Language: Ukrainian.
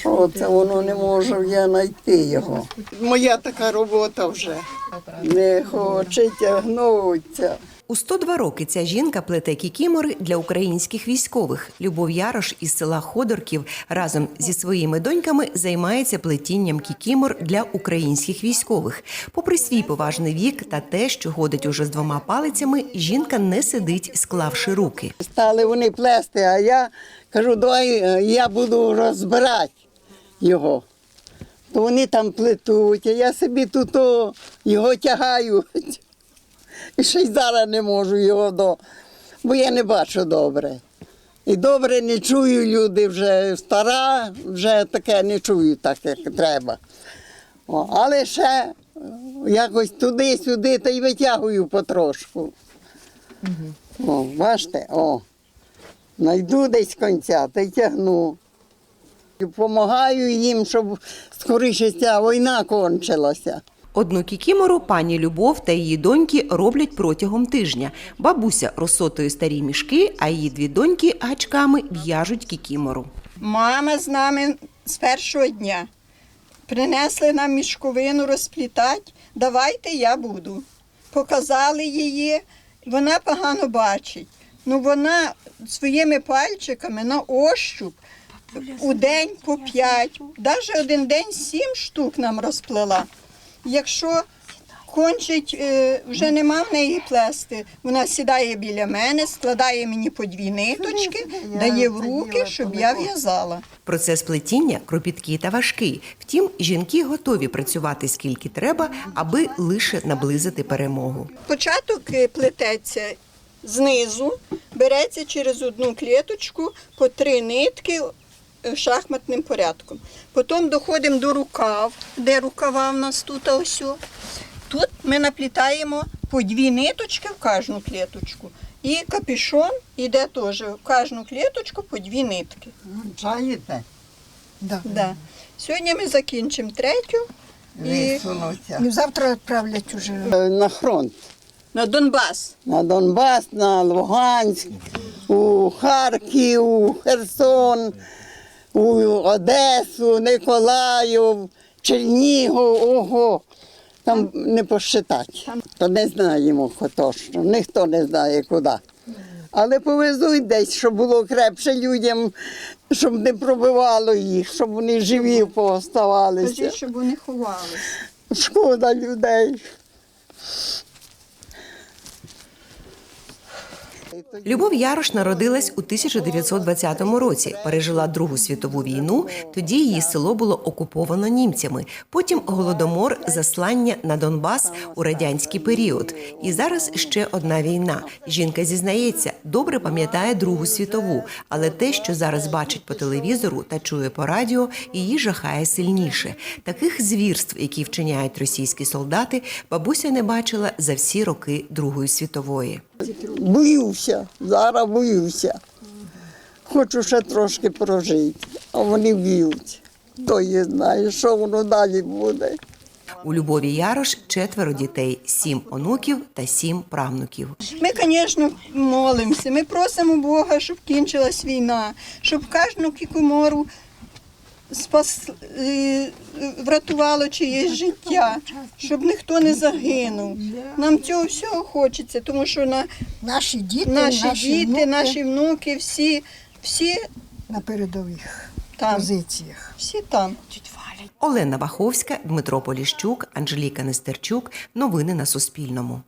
Що це воно не можу я знайти його. Моя така робота вже. Не хоче тягнуться. У 102 роки ця жінка плете кікімори для українських військових. Любов Ярош із села Ходорків разом зі своїми доньками займається плетінням кікімор для українських військових. Попри свій поважний вік та те, що ходить уже з двома палицями, жінка не сидить, склавши руки. Стали вони плести, а я кажу, давай е, я буду розбирати його. То вони там плетуть, а я собі тут його тягаю. І ще й зараз не можу його до, бо я не бачу добре. І добре не чую люди вже стара, вже таке не чую так, як треба. О, але ще якось туди-сюди та й витягую потрошку. О, бачите, о. Найду десь кінця та й тягну. І Помагаю їм, щоб скоріше ця війна кончилася. Одну кікімору пані Любов та її доньки роблять протягом тижня. Бабуся розсотує старі мішки, а її дві доньки гачками в'яжуть кікімору. Мама з нами з першого дня. Принесли нам мішковину розплітати. Давайте я буду. Показали її, вона погано бачить. Ну вона своїми пальчиками на ощуп у день по п'ять, навіть один день сім штук нам розплела. Якщо кончить, е, вже нема в неї плести, вона сідає біля мене, складає мені по дві ниточки, дає в руки, щоб я в'язала. Процес плетіння кропіткий та важкий. Втім, жінки готові працювати скільки треба, аби лише наблизити перемогу. Початок е, плететься знизу, береться через одну клеточку по три нитки шахматним порядком. Потім доходимо до рукав, де рукава в нас тут ось. Тут ми наплітаємо по дві ниточки в кожну клеточку. І капюшон іде теж в кожну клеточку по дві нитки. Чаєте? Да. Сьогодні ми закінчимо третю і. Ну, завтра відправлять уже. Е, На фронт. на Донбас. На Донбас, на Луганськ, у Харків, у Херсон, у Одесу, Николаїв, Чернігов, ого. Там не посчитати. То не знаємо точно, ніхто не знає куди. Але повезуть десь, щоб було крепше людям, щоб не пробивало їх, щоб вони живі пооставалися. Кажіть, щоб вони ховалися. Шкода людей. Любов Ярош народилась у 1920 році. Пережила Другу світову війну. Тоді її село було окуповано німцями. Потім голодомор, заслання на Донбас у радянський період. І зараз ще одна війна. Жінка зізнається, добре пам'ятає Другу світову, але те, що зараз бачить по телевізору та чує по радіо, її жахає сильніше. Таких звірств, які вчиняють російські солдати, бабуся не бачила за всі роки Другої світової. Боюся, зараз боюся. Хочу ще трошки прожити, а вони б'ють. Хто її знає, що воно далі буде. У Любові Ярош четверо дітей, сім онуків та сім правнуків. Ми, звісно, молимося. Ми просимо Бога, щоб кінчилась війна, щоб кожну кікомору спас, е, врятувало чиєсь життя, щоб ніхто не загинув. Нам цього всього хочеться, тому що на Наші діти, наші, наші, діти, внуки наші внуки, всі, всі на передових там. позиціях. Всі там. Олена Ваховська, Дмитро Поліщук, Анжеліка Нестерчук. Новини на Суспільному.